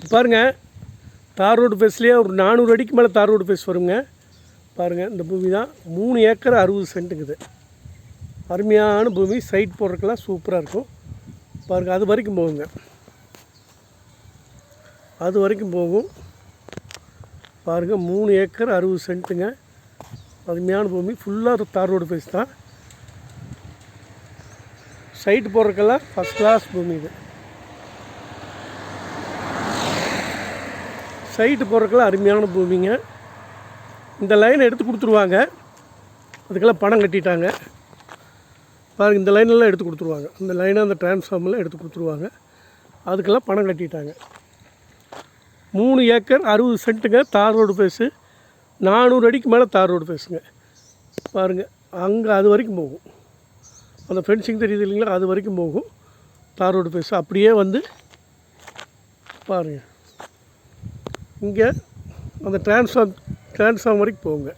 பாருங்கள் தார் ரோடு ஃபேஸ்லேயே ஒரு நானூறு அடிக்கு மேலே தார் ரோடு ஃபேஸ் வருங்க. பாருங்கள் இந்த பூமி தான். மூணு ஏக்கர் அறுபது சென்ட்டுங்குது அருமையான பூமி. சைட் போடுறதுக்கெல்லாம் சூப்பராக இருக்கும். பாருங்கள் அது வரைக்கும் போகுங்க. அது வரைக்கும் போகும். பாருங்கள் மூணு ஏக்கர் அறுபது சென்ட்டுங்க. அருமையான பூமி. ஃபுல்லாக தார் ரோடு ஃபேஸ் தான். சைட் போடுறதுக்கெல்லாம் ஃபஸ்ட் கிளாஸ் பூமி இது. சைட்டு போடுறதுக்கெல்லாம் அருமையான பூமிங்க. இந்த லைனை எடுத்து கொடுத்துருவாங்க. அதுக்கெல்லாம் பணம் கட்டிட்டாங்க. பாருங்க இந்த லைனெல்லாம் எடுத்து கொடுத்துருவாங்க. இந்த லைனை அந்த டிரான்ஸ்ஃபார்மெல்லாம் எடுத்து கொடுத்துருவாங்க. அதுக்கெல்லாம் பணம் கட்டிட்டாங்க. மூணு ஏக்கர் அறுபது சென்ட்டுங்க தார் ரோடு பேஸு நானூறு அடிக்கு மேலே தார் ரோடு பேசுங்க பாருங்கள் அங்கே அது வரைக்கும் போகும். அந்த ஃபென்சிங் தெரியுது இல்லைங்களா? அது வரைக்கும் போகும். தார் ரோடு பேஸு அப்படியே வந்து பாருங்கள் இங்கே அந்த டிரான்ஸ்ஃபார்ம் டிரான்ஸ்ஃபார்ம் வரைக்கும் போங்க.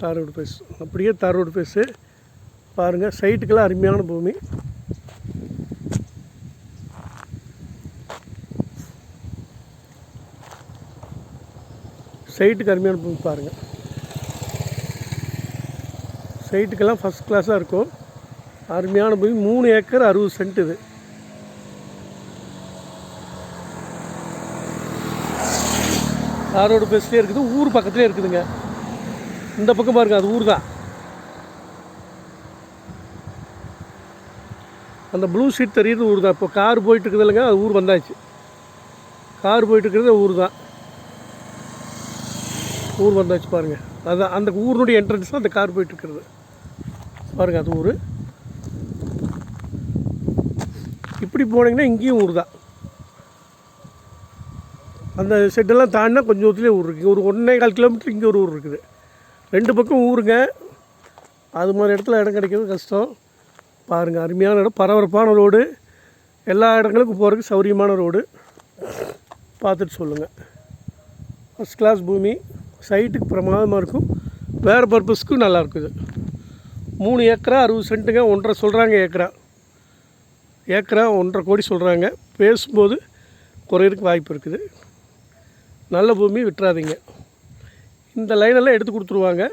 தார் ரோடு பேஸ் அப்படியே தார் ரோடு பேஸு பாருங்கள் சைட்டுக்கெல்லாம் அருமையான பூமி. சைட்டுக்கு அருமையான பூமி பாருங்கள் சைட்டுக்கெல்லாம் ஃபஸ்ட் கிளாஸாக இருக்கும். அருமையான பூமி. மூணு ஏக்கர் அறுபது சென்ட் இது. ஆரோடு பஸ்லேயே இருக்குது. ஊர் பக்கத்துலேயே இருக்குதுங்க. இந்த பக்கம் பாருங்க அது ஊர் தான். அந்த ப்ளூ ஷீட் தெரியுது ஊர் தான். இப்போ கார் போயிட்டு இருக்குது இல்லைங்க அது ஊர் வந்தாச்சு. கார் போயிட்டு இருக்கிறது ஊர் தான். ஊர் வந்தாச்சு பாருங்கள் அதுதான் அந்த ஊருடைய என்ட்ரன்ஸ் தான் அந்த கார் போயிட்டு இருக்கிறது. பாருங்கள் அது ஊர். இப்படி போனீங்கன்னா இங்கேயும் ஊர் தான். அந்த செட்டெல்லாம் தாண்டினா கொஞ்சம் தூரத்துலேயே ஊர் இருக்குது ஒரு ஒன்றே கால் கிலோமீட்டர் இங்கே ஒரு ஊர் இருக்குது. ரெண்டு பக்கம் ஊருங்க. அது மாதிரி இடத்துல இடம் கிடைக்கிறது கஷ்டம். பாருங்கள் அருமையான இடம். பரபரப்பான ரோடு எல்லா இடங்களுக்கும் போகிறதுக்கு சௌரியமான ரோடு பார்த்துட்டு சொல்லுங்கள் ஃபஸ்ட் கிளாஸ் பூமி. சைட்டுக்கு பிரமாதமாக இருக்கும். வேறு பர்பஸ்க்கும் நல்லா இருக்குது மூணு ஏக்கரா அறுபது சென்ட்டுங்க. ஒன்றரை சொல்கிறாங்க ஏக்கரா. ஏக்கரா ஒன்றரை கோடி சொல்கிறாங்க பேசும்போது குறையிறதுக்கு வாய்ப்பு இருக்குது. நல்ல பூமி விட்டுறாதீங்க. இந்த லைனெல்லாம் எடுத்து கொடுத்துருவாங்க.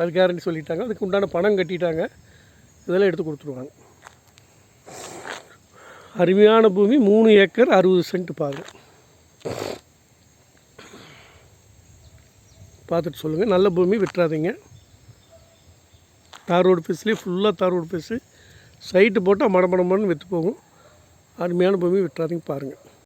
அது கேரண்டி சொல்லிட்டாங்க. அதுக்கு உண்டான பணம் கட்டிட்டாங்க. இதெல்லாம் எடுத்து கொடுத்துருவாங்க. அருமையான பூமி மூணு ஏக்கர் அறுபது சென்ட் பாருங்க பார்த்துட்டு சொல்லுங்கள் நல்ல பூமி விட்டுறாதீங்க. தார் ரோடு பீஸ்லேயே ஃபுல்லாக தார் ரோடு பீஸு சைட்டு போட்டால் மடமடமன்னு விற்று போகும். அருமையான பூமி விட்டுறாதீங்க பாருங்கள்